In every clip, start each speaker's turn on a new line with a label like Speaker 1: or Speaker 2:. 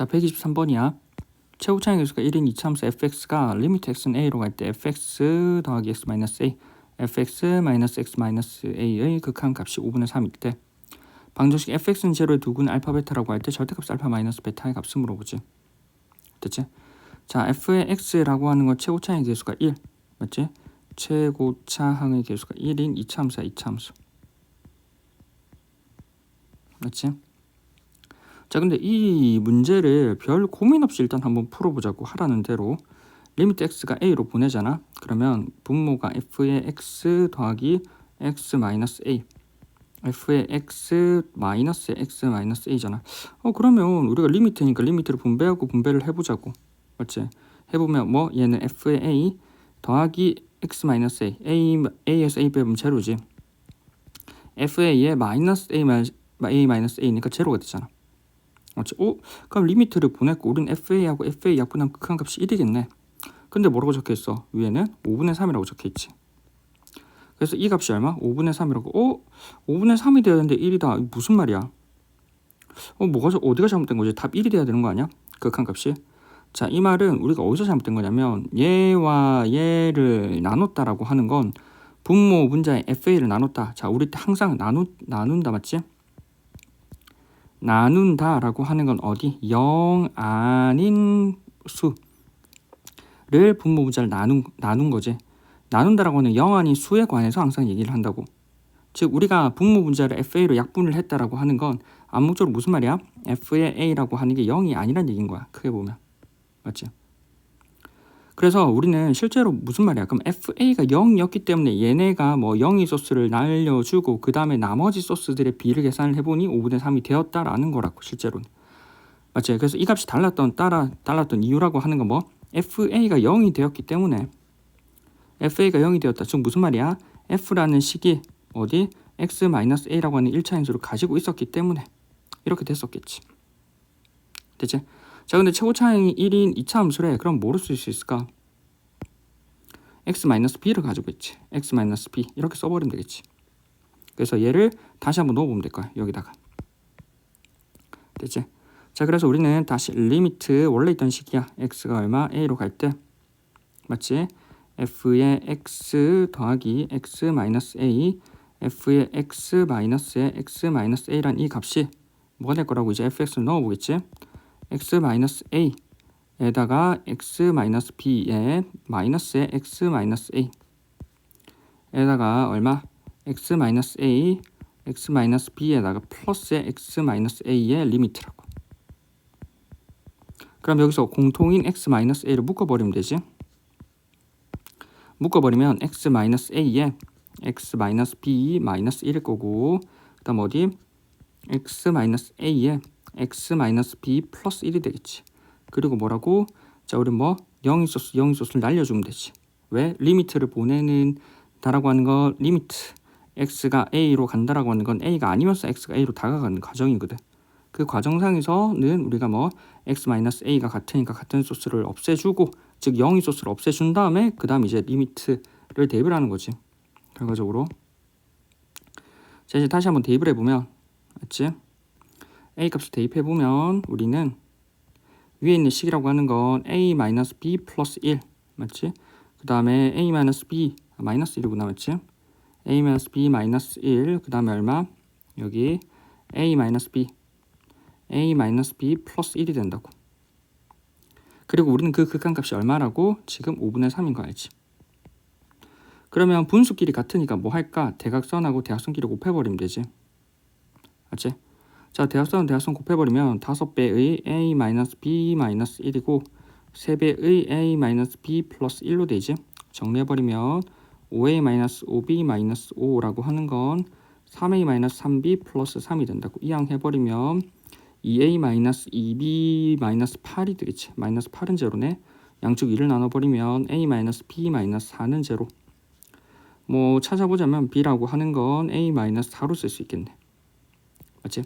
Speaker 1: 자, 123번이야. 최고차의 개수가 1인 이차함수 fx가 리미트 x는 a로 갈 때 fx 더하기 x 마이너스 a, fx 마이너스 x 마이너스 a의 극한 값이 5분의 3일 때 방정식 fx는 제로에 두군 알파 베타라고 할 때 절대값 알파 마이너스 베타의 값을 물어보지. 됐지? 자, f의 x라고 하는 건 최고차의 개수가 1, 맞지? 최고차항의 개수가 1인 이차함수야, 이차함수. 맞지? 자 근데 이 문제를 별 고민 없이 일단 한번 풀어보자고 하라는 대로 리미트 x가 a로 보내잖아. 그러면 분모가 f의 x 더하기 x 마이너스 a. f의 x 마이너스 x 마이너스 a잖아. 어 그러면 우리가 리미트니까 리미트를 분배하고 분배를 해보자고. 맞지? 해보면 뭐? 얘는 f의 a 더하기 x 마이너스 a. a a에서 a 빼면 제로지. fa의 마이너스 a a 마이너스 a니까 제로가 되잖아? 어? 그럼 리미트를 보냈고 우린 FA하고 FA 약분한 극한값이 1이겠네. 근데 뭐라고 적혀있어? 위에는 5분의 3이라고 적혀있지. 그래서 이 값이 얼마? 5분의 3이라고. 어? 5분의 3이 되야 되는데 1이다. 무슨 말이야? 어, 뭐가, 어디가 잘못된 거지? 답 1이 돼야 되는 거 아니야? 극한값이. 자, 이 말은 우리가 어디서 잘못된 거냐면 얘와 얘를 나눴다라고 하는 건 분모 분자의 FA를 나눴다. 자, 우리 때 항상 나누, 나눈다 맞지? 나눈다라고 하는 건 어디? 0 아닌 수를 분모 분자를 나눈 나눈 거지. 나눈다라고 하는 0 아닌 수에 관해서 항상 얘기를 한다고. 즉 우리가 분모 분자를 FA로 약분을 했다라고 하는 건 암묵적으로 무슨 말이야? F의 A라고 하는 게 0이 아니란 얘기인 거야. 크게 보면. 맞지? 그래서 우리는 실제로 무슨 말이야? 그럼 FA가 0이었기 때문에 얘네가 뭐 0이 소스를 날려주고 그 다음에 나머지 소스들의 비를 계산을 해보니 5분의 3이 되었다라는 거라고 실제로는. 맞지? 그래서 이 값이 달랐던 따라 달랐던 이유라고 하는 건 뭐? FA가 0이 되었기 때문에 FA가 0이 되었다. 즉 무슨 말이야? F라는 식이 어디? X-A라고 하는 1차 인수를 가지고 있었기 때문에 이렇게 됐었겠지. 됐지? 자 근데 최고 차항이 1인 2차 함수래. 그럼 뭐로 쓸 수 있을까? x-b를 가지고 있지. X-b 이렇게 써버리면 되겠지. 그래서 얘를 다시 한번 넣어보면 될 거야 여기다가. 됐지? 자 그래서 우리는 다시 리미트 원래 있던 식이야. X가 얼마? A로 갈 때. 맞지? f의 x 더하기 x-a f의 x-의 x-a란 이 값이 뭐가 될 거라고 이제 fx를 넣어보겠지? X-a에다가 x-b에 마이너스에 x-a 에다가 얼마? x-a x-b에다가 플러스의 x-a의 리미트라고 그럼 여기서 공통인 x-a를 묶어버리면 되지 묶어버리면 x-a에 x-b-1일 거고 그 다음 어디? x-a에 x-b 플러스 1이 되겠지. 그리고 뭐라고? 자, 우리 뭐 0이 소스, 0이 소스를 날려주면 되지. 왜? 리미트를 보내는 다라고 하는 거 리미트 x가 a로 간다라고 하는 건 a가 아니면서 x가 a로 다가가는 과정이거든. 그 과정상에서는 우리가 뭐 x-a가 같으니까 같은 소스를 없애주고 즉 0이 소스를 없애준 다음에 그 다음 이제 리미트를 대입을 하는 거지. 결과적으로 자 이제 다시 한번 대입을 해보면 맞지? A 값을 대입해 보면 우리는 위에 있는 식이라고 하는 건 a-b 플러스 1 맞지? 그 다음에 a-b 마이너스 1이구나 맞지? a-b 마이너스 1그 다음에 얼마? 여기 a-b a-b 플러스 1이 된다고 그리고 우리는 그 극한값이 얼마라고? 지금 5분의 3인 거 알지? 그러면 분수끼리 같으니까 뭐 할까? 대각선하고 대각선끼리 곱해버리면 되지 맞지? 자, 대합선 대합선 곱해버리면 5배의 a-b-1이고 3배의 a-b 플러스 1로 되지. 정리해버리면 5a-5b-5라고 하는 건 3a-3b 플러스 3이 된다고 이항해버리면 2a-2b-8이 되겠지. 마이너스 8은 제로네. 양쪽 2를 나눠버리면 a-b-4는 제로. 뭐 찾아보자면 b라고 하는 건 a-4로 쓸 수 있겠네. 맞지?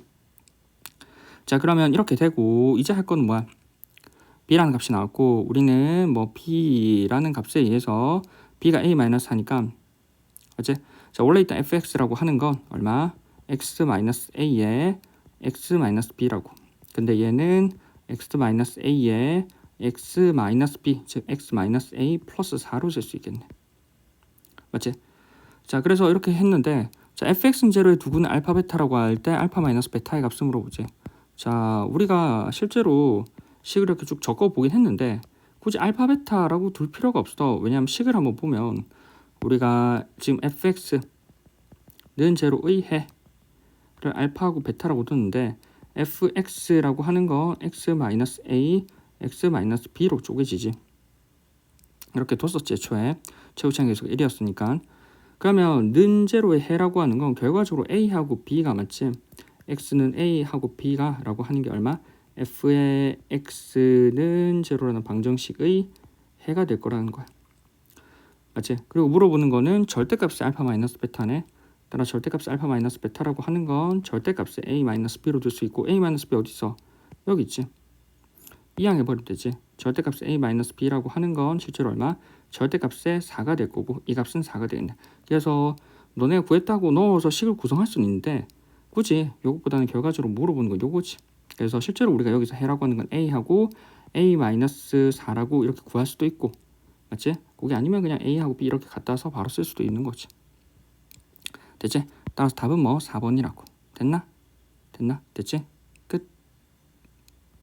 Speaker 1: 자 그러면 이렇게 되고 이제 할 거는 뭐야? b라는 값이 나왔고 우리는 뭐 b라는 값에 의해서 b가 a 마이너스 하니까 어째? 자 원래 있던 fx라고 하는 건 얼마? x 마이너스 a에 x 마이너스 b라고 근데 얘는 x 마이너스 a에 x 마이너스 b 즉 x 마이너스 a 플러스 4로 쓸 수 있겠네. 맞지? 자 그래서 이렇게 했는데 자 fx는 제로의 두분은 알파 베타라고 할 때 알파 마이너스 베타의 값을 물어보지. 자 우리가 실제로 식을 이렇게 쭉 적어 보긴 했는데 굳이 알파 베타라고 둘 필요가 없어. 왜냐하면 식을 한번 보면 우리가 지금 fx는 제로의 해를 알파하고 베타라고 뒀는데 fx라고 하는 거 x 마이너스 a, x 마이너스 b로 쪼개지지. 이렇게 뒀었지 애초에 최후창 계속 1이었으니까 그러면 는 제로의 해라고 하는 건 결과적으로 a하고 b가 맞지 x는 a하고 b가 라고 하는 게 얼마? f의 x는 제로라는 방정식의 해가 될 거라는 거야 맞지? 그리고 물어보는 거는 절대값이 알파 마이너스 베타네 따라 절대값이 알파 마이너스 베타라고 하는 건 절대값을 a 마이너스 b로 둘수 있고 a 마이너스 b 어디 있어? 여기 있지 이항해 버리면 되지 절대값 a 마이너스 b라고 하는 건 실제로 얼마? 절대값의 4가 될 거고 이 값은 4가 되겠네. 그래서 너네가 구했다고 넣어서 식을 구성할 수는 있는데 굳이 요것보다는 결과적으로 물어보는 건 요거지. 그래서 실제로 우리가 여기서 해라고 하는 건 a하고 a 마이너스 4라고 이렇게 구할 수도 있고 맞지? 그게 아니면 그냥 a하고 b 이렇게 갖다 서 바로 쓸 수도 있는 거지. 됐지? 따라서 답은 뭐 4번이라고. 됐나? 됐나? 됐지?